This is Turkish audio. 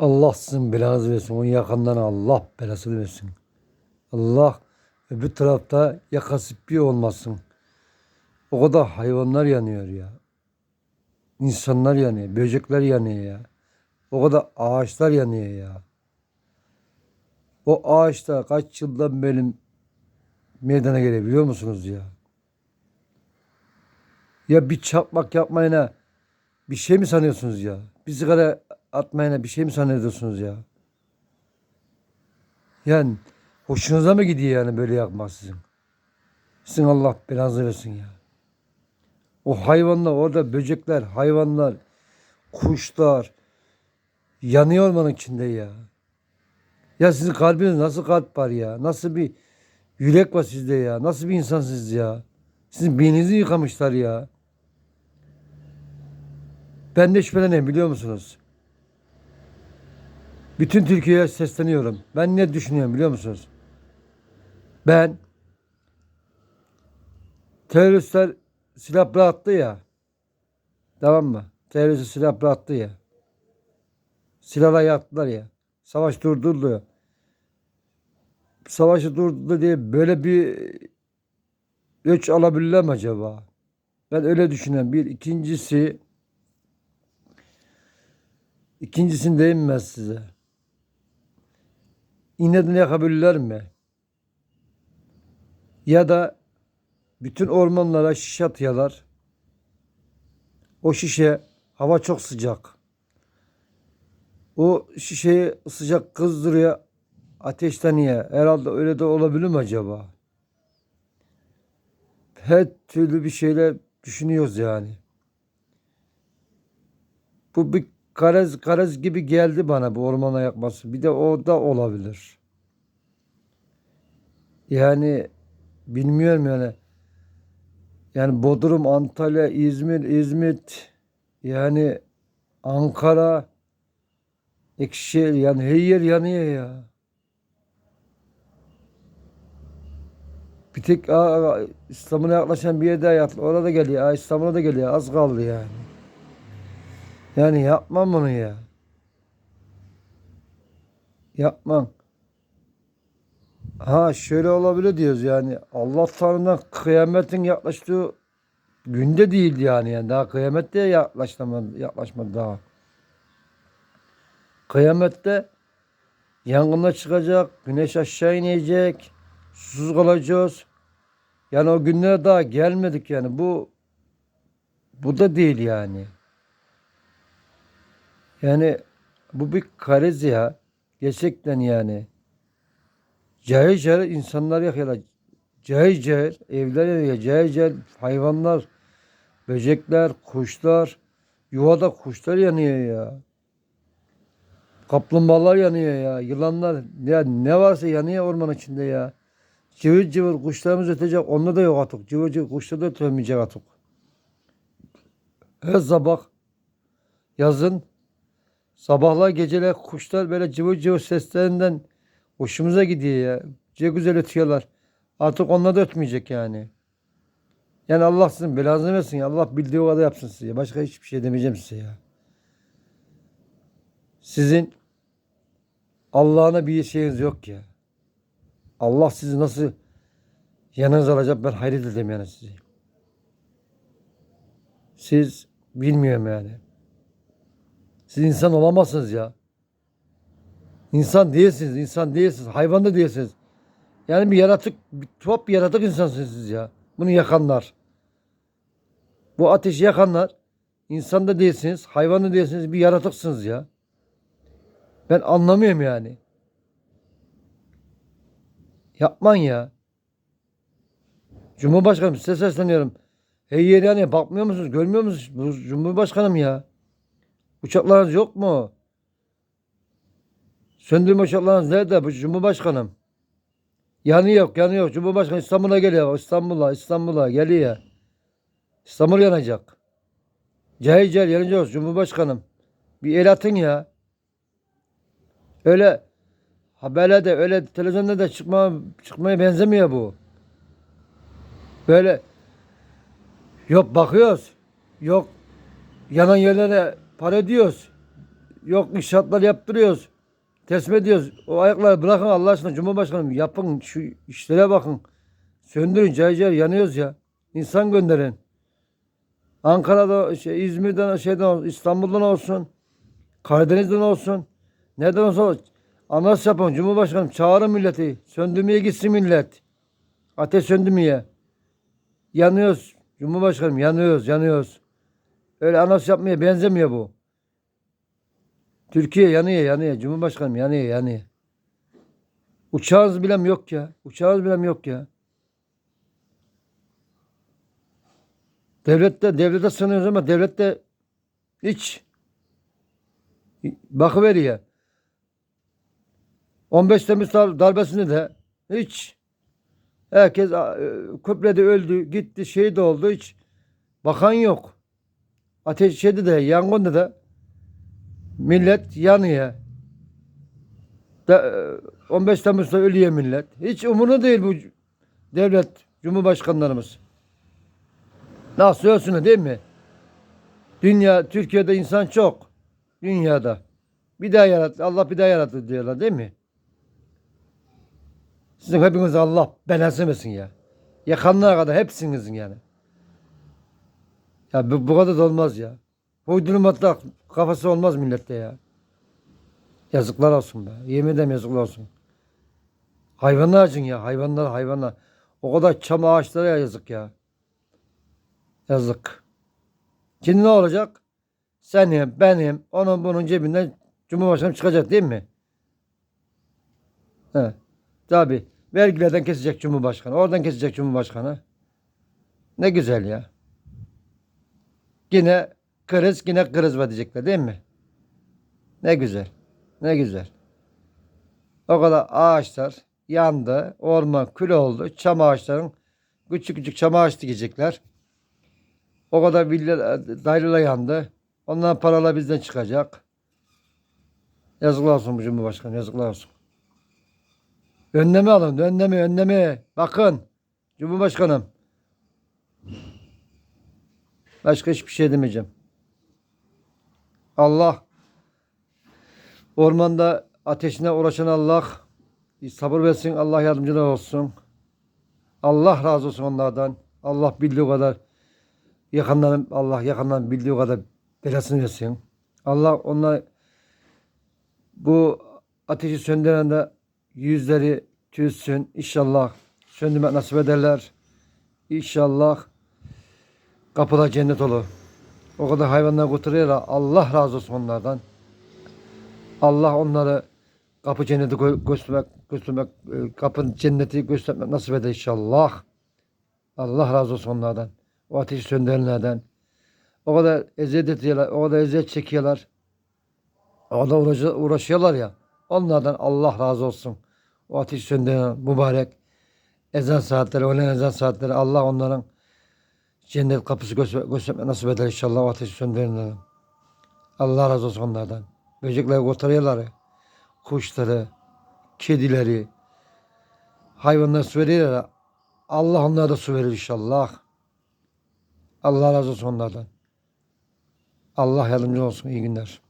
Allah sizin belanızı versin. Onun yakandan Allah belasını versin. Allah öbür tarafta yakası bir olmasın. O kadar hayvanlar yanıyor ya. İnsanlar yanıyor. Böcekler yanıyor ya. O kadar ağaçlar yanıyor ya. O ağaçta kaç yıldan benim meydana geliyor biliyor musunuz ya? Ya bir çakmak yapmayına bir şey mi sanıyorsunuz ya? Bir sigara atmayına bir şey mi sanıyorsunuz ya? Yani hoşunuza mı gidiyor yani böyle yapmak sizin? Sizin Allah belanızı versin ya. O hayvanlar orada böcekler, hayvanlar, kuşlar yanıyor ormanın içinde ya. Ya sizin kalbiniz nasıl kalp var ya? Nasıl bir yürek var sizde ya? Nasıl bir insansınız ya? Sizin beyninizi yıkamışlar ya. Ben de şüpheleniyorum biliyor musunuz? Bütün Türkiye'ye sesleniyorum. Ben ne düşünüyorum biliyor musunuz? Ben teröristler silah bıraktı ya. Tamam mı? Teröristler silah bıraktı ya. Silahla yattılar ya. Savaş durdurdu. Savaşı durdurdu diye böyle bir ölç alabilirler mi acaba? Ben öyle düşünüyorum. Bir ikincisi İkincisindeyim ben size. İnadını yakabilirler mi? Ya da bütün ormanlara şişe atıyorlar. O şişe hava çok sıcak. O şişeyi sıcak kızdırıyor, ateşleniyor. Herhalde öyle de olabilir mi acaba? Her türlü bir şeyler düşünüyoruz yani. Bu bir karez karez gibi geldi bana bu ormana yakması. Bir de o da olabilir. Yani bilmiyorum yani. Yani Bodrum, Antalya, İzmir, İzmit, yani Ankara, Ekşehir yani her yer yanıyor ya. Bir tek İstanbul'a yaklaşan bir yerde hayat. Orada geliyor. İstanbul'a da geliyor. Az kaldı yani. Yani yapmam bunu ya. Yapmam. Ha şöyle olabilir diyoruz yani. Allah Tanrı'dan kıyametin yaklaştığı günde değildi yani. yani daha kıyamette yaklaşmadı, yaklaşmadı daha. Kıyamette yangınlar çıkacak, güneş aşağı inecek, susuz kalacağız. Yani o günlere daha gelmedik yani. Bu bu da değil yani. Yani bu bir kariz ya. Gerçekten yani. Cahil cahil insanlar yakıyorlar. Cahil cahil evler yanıyor. Cahil cahil hayvanlar, böcekler, kuşlar. Yuvada kuşlar yanıyor ya. Kaplumbağalar yanıyor ya. Yılanlar ya ne varsa yanıyor orman içinde ya. Cıvır cıvır kuşlarımız ötecek. Onda da yok artık. Cıvır cıvır kuşlar da ötemeyecek artık. Her sabah yazın Sabahlar geceler kuşlar böyle cıvır cıvır seslerinden hoşumuza gidiyor ya. Ce güzel ötüyorlar. Artık onlar da ötmeyecek yani. Yani Allah sizin belanızı versin ya. Allah bildiği kadar yapsın size. Başka hiçbir şey demeyeceğim size ya. Sizin Allah'ına bir şeyiniz yok ya. Allah sizi nasıl yanınıza alacak ben hayret edeyim yani sizi. Siz bilmiyorum yani. Siz insan olamazsınız ya. İnsan değilsiniz, insan değilsiniz, hayvan da değilsiniz. Yani bir yaratık, bir tuhaf bir yaratık insansınız siz ya. Bunu yakanlar. Bu ateşi yakanlar, insan da değilsiniz, hayvan da değilsiniz, bir yaratıksınız ya. Ben anlamıyorum yani. Yapman ya. Cumhurbaşkanım size sesleniyorum. Hey yani bakmıyor musunuz, görmüyor musunuz? Bu Cumhurbaşkanım ya. Uçaklarınız yok mu? Söndürme uçaklarınız nerede? Cumhurbaşkanım. Yanı yok, yanı yok. Cumhurbaşkanı İstanbul'a geliyor. İstanbul'a, İstanbul'a geliyor. İstanbul yanacak. Cahil cahil yanacağız Cumhurbaşkanım. Bir el atın ya. Öyle haberlerde, öyle televizyonda da çıkma, çıkmaya benzemiyor bu. Böyle yok bakıyoruz. Yok yanan yerlere para ödüyoruz. yok inşaatlar yaptırıyoruz. Teslim ediyoruz. O ayakları bırakın Allah aşkına Cumhurbaşkanım yapın şu işlere bakın. Söndürün cayır cayır yanıyoruz ya. İnsan gönderin. Ankara'da, şey, İzmir'den, şeyden, İstanbul'dan olsun. Karadeniz'den olsun. Nereden olsa. Anons yapın Cumhurbaşkanım çağırın milleti. Söndürmeye gitsin millet. Ateş söndürmeye. Yanıyoruz. Cumhurbaşkanım yanıyoruz, yanıyoruz. Öyle anons yapmaya benzemiyor bu. Türkiye yanıyor, yanıyor. Cumhurbaşkanım yanıyor, yanıyor. Uçağınız bile yok ya. Uçağınız bile yok ya. Devlette, devlete sığınıyoruz ama devlette hiç bakıveriyor. 15 Temmuz dar- darbesinde de hiç herkes a, e, öldü, gitti, şehit oldu hiç bakan yok. Ateş şeyde de yangında da millet yanıyor. Da, e, 15 Temmuz'da ölüyor millet. Hiç umunu değil bu devlet, cumhurbaşkanlarımız. Nasıl ölsün değil mi? Dünya, Türkiye'de insan çok. Dünyada. Bir daha yarattı. Allah bir daha yarattı diyorlar değil mi? Sizin hepiniz Allah belasını versin ya. Yakanlığa kadar hepsinizin yani. Ya bu, bu kadar da olmaz ya. Uydurma kafası olmaz millette ya. Yazıklar olsun be. Yemin yazıklar olsun. Hayvanlar acın ya. Hayvanlar hayvanlar. O kadar çam ağaçlara ya yazık ya. Yazık. Şimdi ne olacak? Senin, benim, onun bunun cebinden Cumhurbaşkanı çıkacak değil mi? He. Tabi. Vergilerden kesecek Cumhurbaşkanı. Oradan kesecek Cumhurbaşkanı. Ne güzel ya. Yine kriz, yine kriz var diyecekler değil mi? Ne güzel. Ne güzel. O kadar ağaçlar yandı. Orman kül oldu. Çam ağaçların küçük küçük çam ağaç dikecekler. O kadar villa daireler yandı. Ondan paralar bizden çıkacak. Yazıklar olsun bu Cumhurbaşkanı. Yazıklar olsun. Önleme alın. Önleme, önleme. Bakın. Cumhurbaşkanım. Başka hiçbir şey demeyeceğim. Allah ormanda ateşine uğraşan Allah sabır versin. Allah yardımcılar olsun. Allah razı olsun onlardan. Allah bildiği kadar yakınların Allah yakından bildiği kadar belasını versin. Allah onlar bu ateşi söndüren de yüzleri tütsün. İnşallah söndürmek nasip ederler. İnşallah kapılar cennet olur. O kadar hayvanlar kurtarıyorlar. Allah razı olsun onlardan. Allah onları kapı cenneti gö- göstermek, göstermek, e, kapı cenneti göstermek nasip eder inşallah. Allah razı olsun onlardan. O ateşi söndürenlerden. O kadar eziyet ediyorlar, o kadar eziyet çekiyorlar. O kadar uğraşı- uğraşıyorlar ya. Onlardan Allah razı olsun. O ateşi söndüren mübarek ezan saatleri, öğlen ezan saatleri Allah onların cennet kapısı göster göstermek nasip eder inşallah o ateşi söndürenlerden. Allah razı olsun onlardan. Böcekleri kurtarıyorlar. Kuşları, kedileri, hayvanları su veriyorlar. Allah onlara da su verir inşallah. Allah razı olsun onlardan. Allah yardımcı olsun. İyi günler.